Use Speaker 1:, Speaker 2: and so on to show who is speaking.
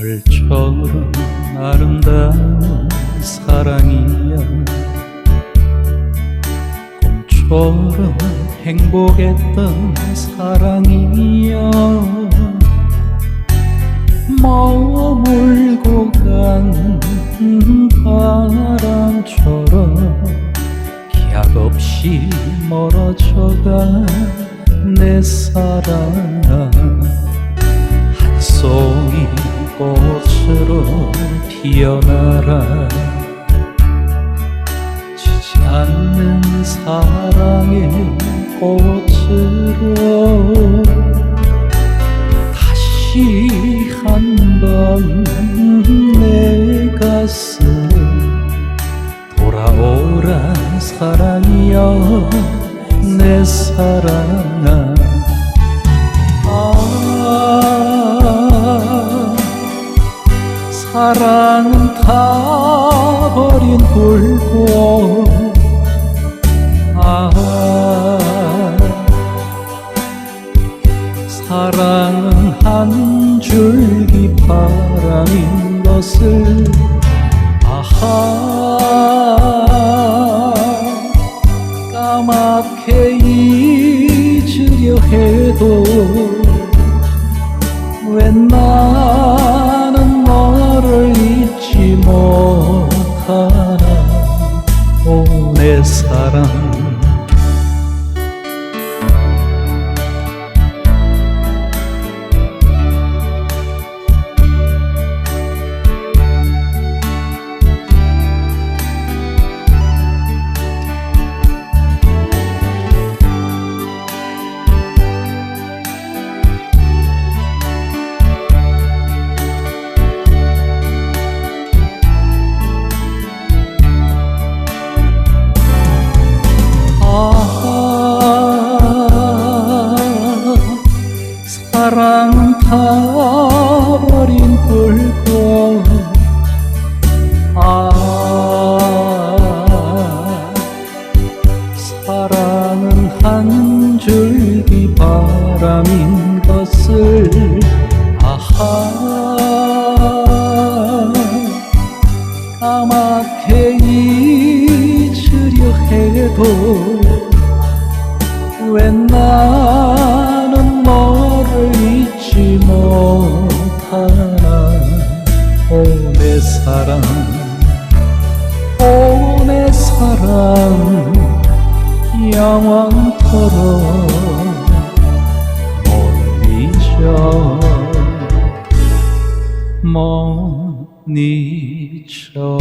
Speaker 1: 별처럼 아름다운 사랑이야. 꿈처럼 행복했던 사랑이야. 머물고 간 바람처럼 기약 없이 멀어져간 내 사랑아. 꽃으로 피어나라. 지지 않는 사랑의 꽃으로 다시 한번 내 가슴에 돌아오라. 사랑이여 내 사랑아 사랑은 타버린 불꽃. 아 사랑은 한 줄기 바람인 것을 아하. 까맣게 잊으려 해도 사랑 타버린 불꽃. 아 사랑은 한 줄기 바람인 것을 아하. 까맣게 잊으려 해도 잊지 못하나? 오내 사랑. 오내 사랑. 영원토록 못 잊어 못 잊어